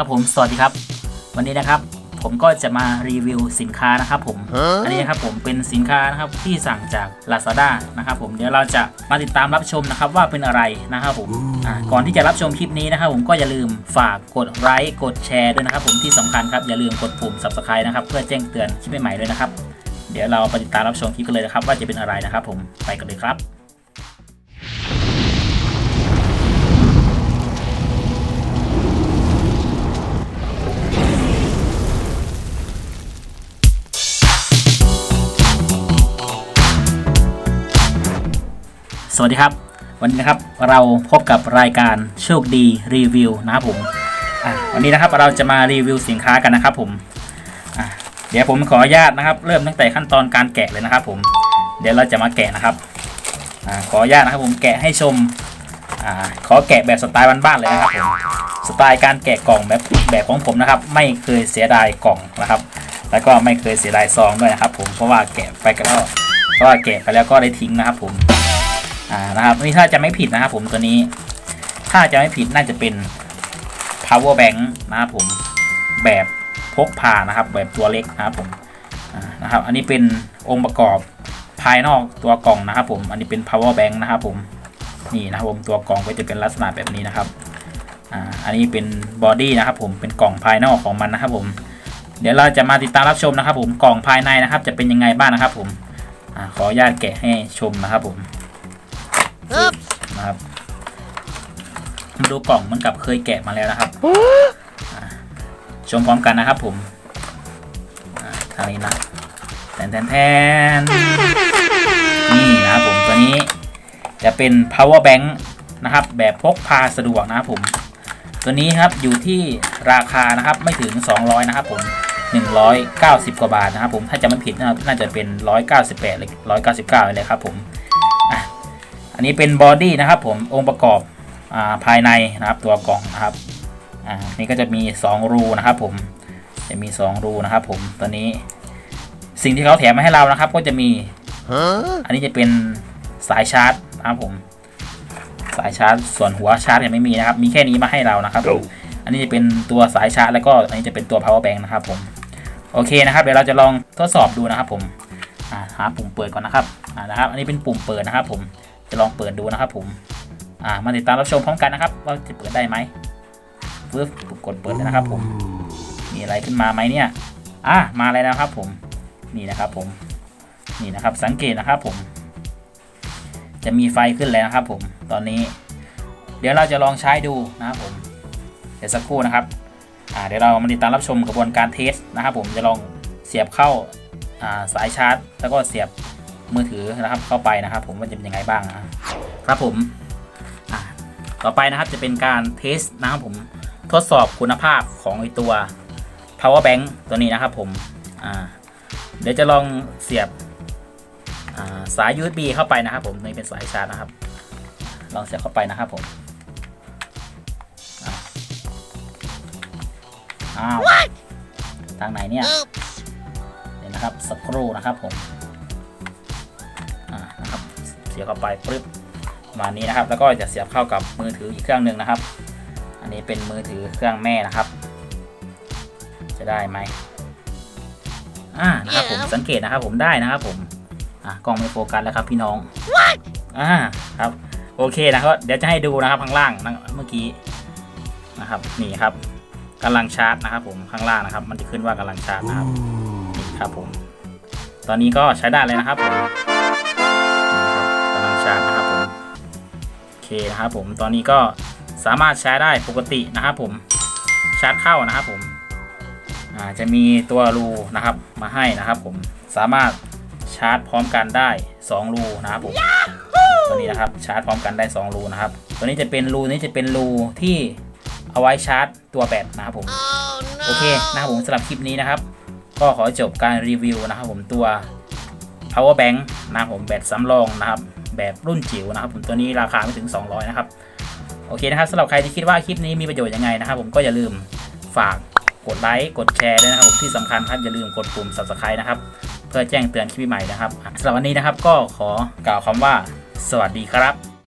ครับผมสวัสดีครับ วันนี้นะครับ ผมก็จะมารีวิวสินค้านะครับผม อันนี้นะครับผมเป็นสินค้านะครับที่สั่งจาก Lazada นะครับผมเดี๋ยวเราจะมาติดตามรับชมนะครับว่าเป็นอะไรนะครับผมอ่าก่อนที่จะรับชมคลิปนี้นะครับผมก็อย่าลืมฝากกดไลค์กดแชร์ด้วยนะครับผมที่สำคัญครับอย่าลืมกดปุ่ม subscribe นะครับเพื่อแจ้งเตือนคลิปใหม่ๆด้วยนะครับ เดี๋ยวเราไปติดตามรับชมคลิปกันเลยนะครับ ว่าจะเป็นอะไรนะครับ ผมไปกันเลยครับ สวัสดีครับ วันนี้นะครับเราพบกับรายการโชคดีรีวิวนะครับผมวันนี้นะครับเราจะมารีวิวสินค้ากันนะครับผมเดี๋ยวผมขออนุญาตนะครับ เริ่มตั้งแต่ขั้นตอนการแกะเลยนะครับ ผม เดี๋ยวเราจะมาแกะนะครับอขออนุญาตนะครับผมแกะให้ชมอขอแกะแบบสไตล์บ้านๆเลยนะครับผมสไตล์การแกะกล่องแบบแบบของผมนะครับ ไม่เคยเสียดายกล่องนะครับ แล้วก็ไม่เคยเสียดายซองด้วยนะครับ ผมเพราะว่าแกะไปก็แล้วเพราะว่าแกะไปแล้วก็ได้ทิ้งนะครับ ผม อ่านะครับนี่ถ้าจะไม่ผิดนะครับผมตัวนี้ ถ้าจะไม่ผิดน่าจะเป็น power bank นะครับผมแบบพกพานะครับ แบบตัวเล็กนะครับผมนะครับ อันนี้เป็นองค์ประกอบภายนอกตัวกล่องนะครับ ผม อันนี้เป็น power bank นะครับผมนี่นะครับผมตัวกล่องก็จะเป็นลักษณะแบบนี้นะครับอ่าอันนี้เป็นบอดี้นะครับ ผมเป็นกล่องภายนอกของมันนะครับ ผม เดี๋ยวเราจะมาติดตามรับชมนะครับ ผมกล่องภายในนะครับ จะเป็นยังไงบ้างนะครับ ผมอขออนุญาตแกะให้ชมนะครับผม นะครับมาดูกล่องเหมันกับเคยแกะมาแล้วนะครับอ่าชมพร้อมกันนะครับผมอ่าทางนี้นะแทนแทนแทนนี่นะครับผมตัวนี้จะเป็น power bank นะครับ แบบพกพาสะดวกนะครับผม ตัวนี้ครับอยู่ที่ราคานะครับไม่ถึง 200 นะครับผม 190 กว่าบาทนะครับผมถ้าจะไม่ผิดนะครับน่าจะเป็น 198หรือ199เลยครับผมอะ อันนี้เป็นบอดี้นะครับผมองค์ประกอบอาภายในนะครับตัวกล่องนะครับอ่านี่ก็จะมี 2 รูนะครับผมจะมี 2 รูนะครับผมตัวนี้สิ่งที่เขาแถมมาให้เรานะครับ ก็จะมีอันนี้จะเป็นสายชาร์จนะครับผมสายชาร์จส่วนหัวชาร์จยังไม่มีนะครับ มีแค่นี้มาให้เรานะครับผมอันนี้จะเป็นตัวสายชาร์จแล้วก็อันนี้จะเป็นตัว power bank นะครับผมโอเคนะครับเดี๋ยวเราจะลองทดสอบดูนะครับผมอ่าหาปุ่มเปิดก่อนนะครับอ่านะครับ อันนี้เป็นปุ่มเปิดนะครับผม จะลองเปิดดูนะครับผมอ่ามาติดตามรับชมพร้อมกันนะครับ ว่าจะเปิดได้ไหมปึ๊บกดเปิดเลยนะครับผม มีอะไรขึ้นมาไหมเนี่ยอ่ามาเลยนะครับผมนี่นะครับผมนี่นะครับสังเกตนะครับผม จะมีไฟขึ้นเลยนะครับผมตอนนี้ เดี๋ยวเราจะลองใช้ดูนะครับผมเดี๋ยวสักครู่นะครับอ่าเดี๋ยวเรามาติดตามรับชมกระบวนการเทสนะครับผมจะลองเสียบเข้าอ่าสายชาร์จ แล้วก็เสียบ มือถือนะครับเข้าไปนะครับ ผมว่าจะเป็นยังไงบ้างนะครับผมอะต่อไปนะครับจะเป็นการเทสนะครับผมทดสอบคุณภาพของไอตัว power bank ตัวนี้นะครับผมอ่าเดี๋ยวจะลองเสียบอ่าสาย USB เข้าไปนะครับ ผมนี่เป็นสายชาร์จนะครับ ลองเสียบเข้าไปนะครับผมอะอ้าวทางไหนเนี่ยเดี๋ยวนะครับสักครู่นะครับผมอ่านะครับเสียบเข้าไปปึ๊บประมาณนี้นะครับ แล้วก็จะเสียบเข้ากับมือถืออีกเครื่องหนึ่งนะครับ อันนี้เป็นมือถือเครื่องแม่นะครับ จะได้ไหมอ่านะครับผมสังเกตนะครับผมได้นะครับผมอ่ากล้องไม่โฟกัสแล้วครับพี่น้องอ่าครับโอเคนะครับเดี๋ยวจะให้ดูนะครับข้างล่างนะเมื่อกี้นะครับนี่ครับกำลังชาร์จนะครับ ผมข้างล่างนะครับ มันจะขึ้นว่ากำลังชาร์จนะครับนี่ครับผม ตอนนี้ก็ใช้ได้เลยนะครับผม เคนะครับผมตอนนี้ก็สามารถใช้ได้ปกตินะครับผมชาร์จเข้านะครับผมจะมีตัวรูนะครับมาให้นะครับผมสามารถชาร์จพร้อมกันได้ 2 รูนะครับผมตัวนี้นะครับชาร์จพร้อมกันได้ 2 รูนะครับ ตัวนี้จะเป็นรูนี้จะเป็นรูที่เอาไว้ชาร์จตัวแบตนะครับผมโอเคนะครับผมสำหรับคลิปนี้นะครับ ก็ขอจบการรีวิวนะครับผมตัว power bank นะครับผมแบตสำรองนะครับ แบบรุ่นจิ๋วนะครับผมตัวนี้ราคาไม่ถึง 200 นะครับ โอเคนะครับสำหรับใครที่คิดว่าคลิปนี้มีประโยชน์ยังไงนะครับ ผมก็อย่าลืมฝากกดไลค์กดแชร์ด้วยนะครับผมที่สำคัญครับอย่าลืมกดปุ่ม subscribe นะครับ เพื่อแจ้งเตือนคลิปใหม่นะครับสำหรับวันนี้นะครับก็ขอกล่าวคำว่า สวัสดีครับ